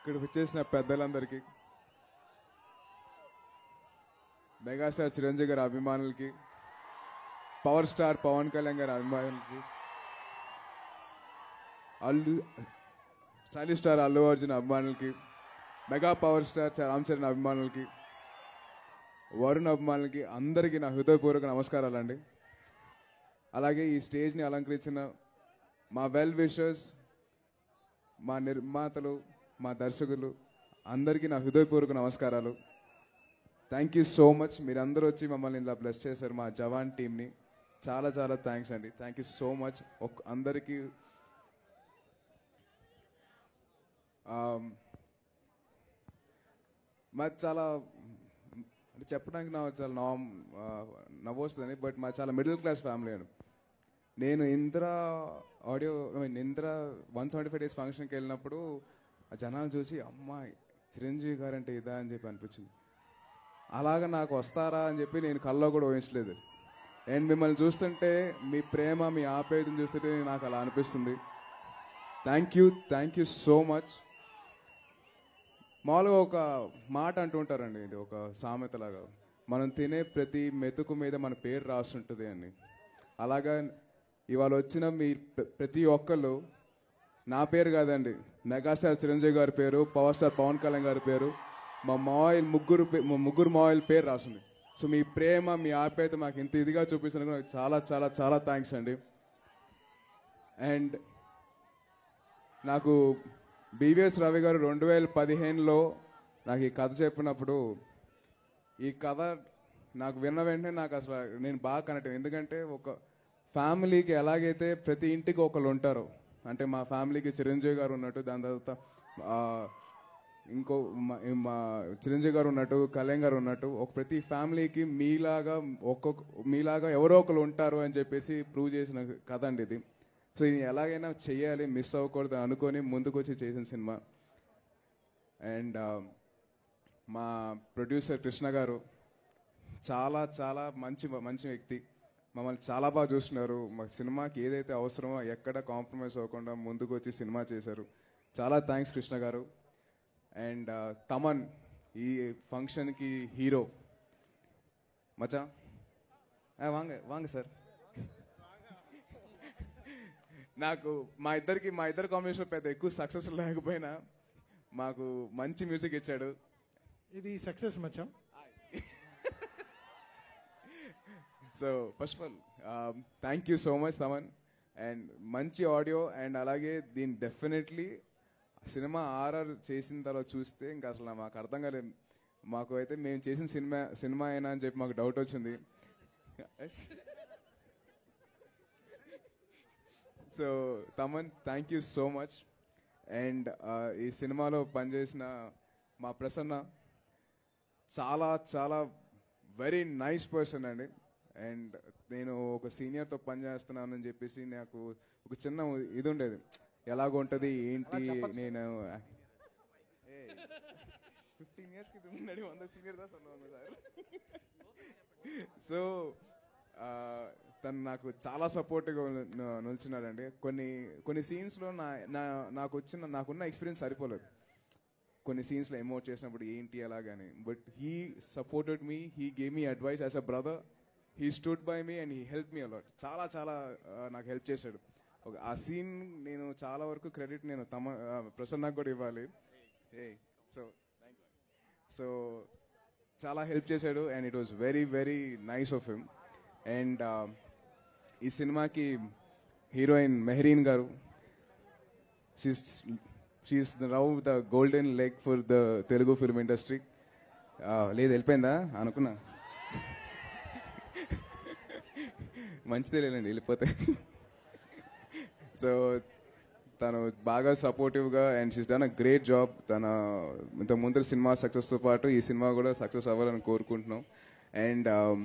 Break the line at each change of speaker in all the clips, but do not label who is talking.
ఇక్కడ వచ్చేసిన పెద్దలందరికీ మెగాస్టార్ చిరంజీవి గారి అభిమానులకి పవర్ స్టార్ పవన్ కళ్యాణ్ గారి అభిమానులకి అల్లు స్టైలిష్ స్టార్ అల్లు అర్జున్ అభిమానులకి mega power star Ram Charan అభిమానులకి వరుణ్ అభిమానులకి అందరికీ నా హృదయపూర్వక నమస్కారాలండి. అలాగే ఈ స్టేజ్ని అలంకరించిన మా వెల్ విషర్స్ మా నిర్మాతలు మా దర్శకులు అందరికీ నా హృదయపూర్వక నమస్కారాలు. థ్యాంక్ యూ సో మచ్ మీరందరూ వచ్చి మమ్మల్ని ఇలా బ్లెస్ చేశారు మా జవాన్ టీంని చాలా చాలా థ్యాంక్స్ అండి. థ్యాంక్ యూ సో మచ్ ఒక్క అందరికీ ఆమ్, మాది చాలా అంటే చెప్పడానికి నాకు చాలా నవం నవ్వొస్తుంది బట్ మా చాలా మిడిల్ క్లాస్ ఫ్యామిలీ అండి. నేను Indra audio I mean Indra one seventy five days ఫంక్షన్కి వెళ్ళినప్పుడు ఆ జనాలు చూసి అమ్మాయి చిరంజీవి గారు అంటే ఇదా? అని చెప్పి అనిపించింది. అలాగా నాకు వస్తారా? అని చెప్పి నేను కల్లో కూడా ఊహించలేదు. అండ్ మిమ్మల్ని చూస్తుంటే మీ ప్రేమ మీ ఆప్యాయతను చూస్తుంటే నాకు అలా అనిపిస్తుంది. Thank you thank you so much మామూలుగా ఒక మాట అంటుంటారండి ఇది ఒక సామెతలాగా. మనం తినే ప్రతి మెతుకు మీద మన పేరు రాస్తుంటుంది అని. అలాగా ఇవాళ వచ్చిన మీ ప్రతి ఒక్కళ్ళు నా పేరు కాదండి మెగాస్టార్ చిరంజీవి గారి పేరు పవర్ స్టార్ పవన్ కళ్యాణ్ గారి పేరు. మా మాయిల్ ముగ్గురు పే- మా ముగ్గురు మాయిల్ పేరు రాసింది. సో మీ ప్రేమ మీ ఆప్యాయత మాకు ఇంత ఇదిగా చూపిస్తున్నందుకు నాకు చాలా చాలా చాలా థ్యాంక్స్ అండి. అండ్ నాకు బీవీఎస్ రవి గారు రెండు వేల పదిహేనులో నాకు ఈ కథ చెప్పినప్పుడు ఈ కథ నాకు విన్న వెంటనే నాకు అసలు నేను బాగా కనెక్ట్ ఎందుకంటే ఒక ఫ్యామిలీకి ఎలాగైతే ప్రతి ఇంటికి ఒకళ్ళు ఉంటారో అంటే మా ఫ్యామిలీకి చిరంజీవి గారు ఉన్నట్టు దాని తర్వాత ఇంకో మా చిరంజీవి గారు ఉన్నట్టు కళ్యాణ్ గారు ఉన్నట్టు ఒక ప్రతి ఫ్యామిలీకి మీలాగా ఒక్కొక్క మీలాగా ఎవరో ఒకరు ఉంటారు అని చెప్పేసి ప్రూవ్ చేసిన కథ అండి ఇది. సో ఇది ఎలాగైనా చేయాలి మిస్ అవ్వకూడదు అనుకొని ముందుకొచ్చి చేసిన సినిమా. అండ్ మా ప్రొడ్యూసర్ కృష్ణ గారు చాలా చాలా మంచి మంచి వ్యక్తి. మమ్మల్ని చాలా బాగా చూస్తున్నారు. మా సినిమాకి ఏదైతే అవసరమో ఎక్కడ కాంప్రమైజ్ అవ్వకుండా ముందుకు వచ్చి సినిమా చేశారు. చాలా థ్యాంక్స్ కృష్ణ గారు. అండ్ తమన్ ఈ ఫంక్షన్కి హీరో. మచా వాంగ వాంగ సార్. నాకు మా ఇద్దరికి మా ఇద్దరు కాంబినేషన్ పెద్ద ఎక్కువ సక్సెస్ లేకపోయినా మాకు మంచి మ్యూజిక్ ఇచ్చాడు.
ఇది success మచ్చం?
So first of all thank you so much Thaman and మంచి ఆడియో అండ్ అలాగే దీన్ని డెఫినెట్లీ సినిమా ఆర్ఆర్ చేసిన తర్వాత చూస్తే ఇంకా అసలు మాకు అర్థం కాలేదు. మాకు అయితే మేము చేసిన సినిమా సినిమా అయినా అని చెప్పి మాకు డౌట్ వచ్చింది. So Thaman thank you so much and ఈ సినిమాలో పనిచేసిన మా ప్రసన్న చాలా చాలా వెరీ నైస్ పర్సన్ అండి. అండ్ నేను ఒక సీనియర్తో పనిచేస్తున్నానని చెప్పేసి నాకు ఒక చిన్న ఇది ఉండేది. ఎలాగ ఉంటుంది ఏంటి నేను ఫిఫ్టీన్ ఇయర్స్ క్రితం ఉన్నాడు వంద సీనియర్ దా సొన్నాను సార్ సో తను నాకు చాలా సపోర్ట్గా నిల్చున్నాడండి కొన్ని కొన్ని సీన్స్లో నా నా నాకు వచ్చిన నాకున్న ఎక్స్పీరియన్స్ సరిపోలేదు. కొన్ని సీన్స్లో ఎమోట్ చేసినప్పుడు ఏంటి అలాగని but he supported me he gave me advice as a brother he stood by me and he help me a lot చాలా చాలా నాకు హెల్ప్ చేశాడు. ఒక ఆ సీన్ నేను చాలా వరకు క్రెడిట్ నేను తమ ప్రసన్నకు కూడా ఇవ్వాలి. ఏ సో సో చాలా హెల్ప్ చేశాడు and it was very very nice of him and ఈ సినిమాకి హీరోయిన్ మెహరీన్ గారు she's she is the golden leg for the Telugu film industry లేదు వెళ్ళిపోయిందా? అనుకున్నా. మంచిదే లేదండి వెళ్ళిపోతే. సో తను బాగా సపోర్టివ్గా and she's done a great job తన ఇంత ముందర సినిమా సక్సెస్తో పాటు ఈ సినిమా కూడా సక్సెస్ అవ్వాలని కోరుకుంటున్నాం. అండ్ um,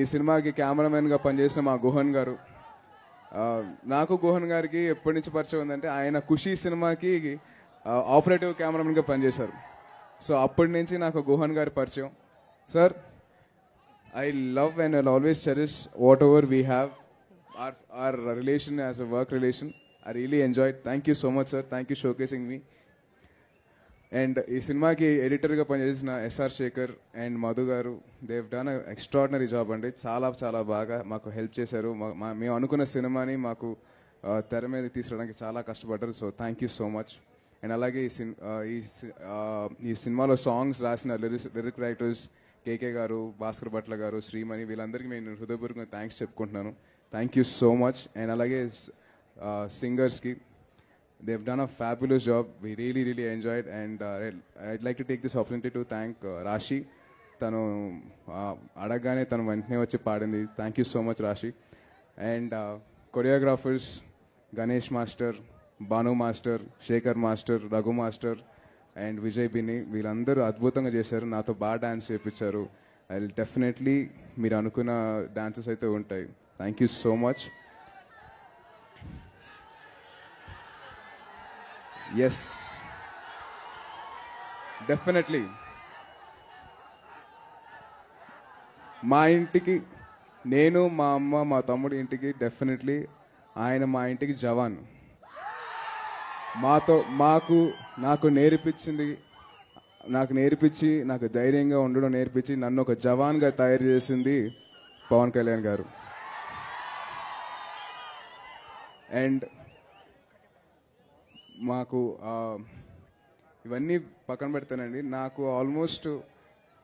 ఈ సినిమాకి కెమెరామెన్గా పనిచేసిన మా గుహన్ గారు. నాకు గుహన్ గారికి ఎప్పటి నుంచి పరిచయం ఉందంటే ఆయన ఖుషి సినిమాకి ఆపరేటివ్ కెమెరామెన్గా పనిచేశారు. సో అప్పటి నుంచి నాకు గుహన్ గారి పరిచయం. Sir? I love and I always cherish whatever we have our our relation as a work relation I really enjoy thank you so much sir thank you showcasing me and ఈ సినిమాకి ఎడిటర్గా పనిచేసిన SR Shekhar and Madhu గారు Dev done extraordinary job అండి. చాలా చాలా బాగా మాకు help చేశారు. మా- మేము అనుకున్న సినిమాని మాకు తెర మీద తీసుకురావడానికి చాలా కష్టపడ్డారు. So thank you so much and అలాగే ఈ ఈ సి- ఈ సినిమాలో సాంగ్స్ రాసిన లిరిక్స్ లిరిక్ రైటర్స్ కేకే గారు భాస్కర్ భట్ల గారు శ్రీమణి వీళ్ళందరికీ నేను హృదయపూర్వకంగా థ్యాంక్స్ చెప్పుకుంటున్నాను. Thank you so much and అలాగే uh, సింగర్స్కి they've done a fabulous job We really really enjoyed, and I'd like to take this opportunity to thank Rashi తను అడగగానే తను వెంటనే వచ్చి పాడింది. Thank you so much Rashi and choreographers Ganesh master Bhanu master Shekar master Raghu master and Vijay Binni వీళ్ళందరూ అద్భుతంగా చేశారు. నాతో బాగా డాన్స్ చేయించారు ఐ డెఫినెట్లీ మీరు అనుకున్న డాన్సెస్ అయితే ఉంటాయి. Thank you so much. Yes definitely మా ఇంటికి నేను మా అమ్మ మా తమ్ముడి ఇంటికి డెఫినెట్లీ ఆయన మా ఇంటికి జవాన్. మాతో మాకు నాకు నేర్పించింది నాకు నేర్పించి నాకు ధైర్యంగా ఉండడం నేర్పించి నన్ను ఒక జవాన్గా తయారు చేసింది పవన్ కళ్యాణ్ గారు. అండ్ మాకు ఇవన్నీ పక్కన పెడతానండి. నాకు ఆల్మోస్ట్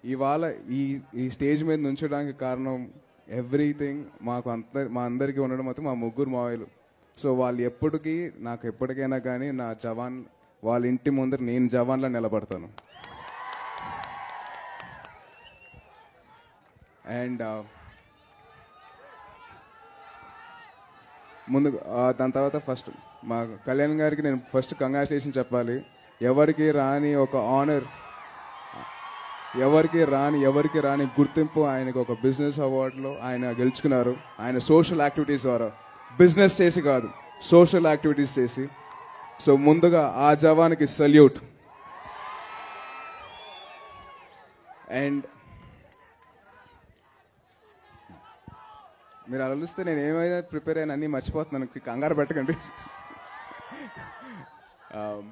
ఇవాళ ఈ ఈ స్టేజ్ మీద నుంచడానికి కారణం ఎవ్రీథింగ్ మాకు అంత మా అందరికీ ఉండడం మొత్తం మా ముగ్గురు మావయ్యలు. సో వాళ్ళు ఎప్పటికీ నాకు ఎప్పటికైనా కానీ నా జవాన్ వాళ్ళ ఇంటి ముందర నేను జవాన్లా నిలబడతాను. అండ్ ముందు దాని తర్వాత ఫస్ట్ మా కళ్యాణ్ గారికి నేను ఫస్ట్ కంగ్రాచులేషన్ చెప్పాలి. ఎవరికి రాని ఒక ఆనర్ ఎవరికి రాని ఎవరికి రాని గుర్తింపు ఆయనకు ఒక బిజినెస్ అవార్డులో ఆయన గెలుచుకున్నారు. ఆయన సోషల్ యాక్టివిటీస్ ద్వారా. బిజినెస్ చేసి కాదు సోషల్ యాక్టివిటీస్ చేసి. సో ముందుగా ఆ జవాన్కి సల్యూట్. అండ్ మీరు ఆలోచిస్తే నేను ఏమైనా ప్రిపేర్ అయినా అన్నీ మర్చిపోతున్నాను. కంగారు పెట్టకండి. Um,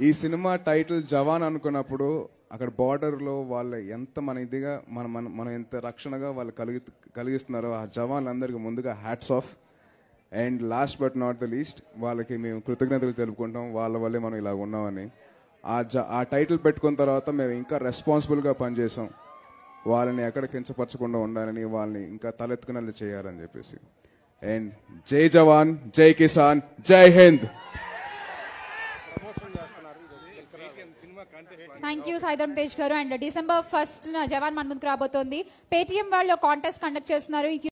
ఈ సినిమా టైటిల్ జవాన్ అనుకున్నప్పుడు అక్కడ బార్డర్లో వాళ్ళ ఎంత మన ఇదిగా మన మన మనం ఎంత రక్షణగా వాళ్ళు కలిగి కలిగిస్తున్నారో ఆ జవాన్లందరికీ ముందుగా hats off and last but not the least వాళ్ళకి మేము కృతజ్ఞతలు తెలుపుకుంటాం. వాళ్ళ వల్లే మనం ఇలా ఉన్నామని. ఆ జ ఆ టైటిల్ పెట్టుకున్న తర్వాత మేము ఇంకా రెస్పాన్సిబుల్గా పనిచేసాం వాళ్ళని ఎక్కడ కించపరచకుండా ఉండాలని వాళ్ళని ఇంకా తలెత్తుకునేలా చేయాలని చెప్పేసి. అండ్ జై జవాన్ జై కిసాన్ జై హింద్!
థ్యాంక్ యూ సాయిధరం తేజ్ గారు అండ్ డిసెంబర్ ఫస్ట్ జవాన్ మన ముందుకు రాబోతోంది పేటిఎం వాళ్ళు కాంటెస్ట్ కండక్ట్ చేస్తున్నారు.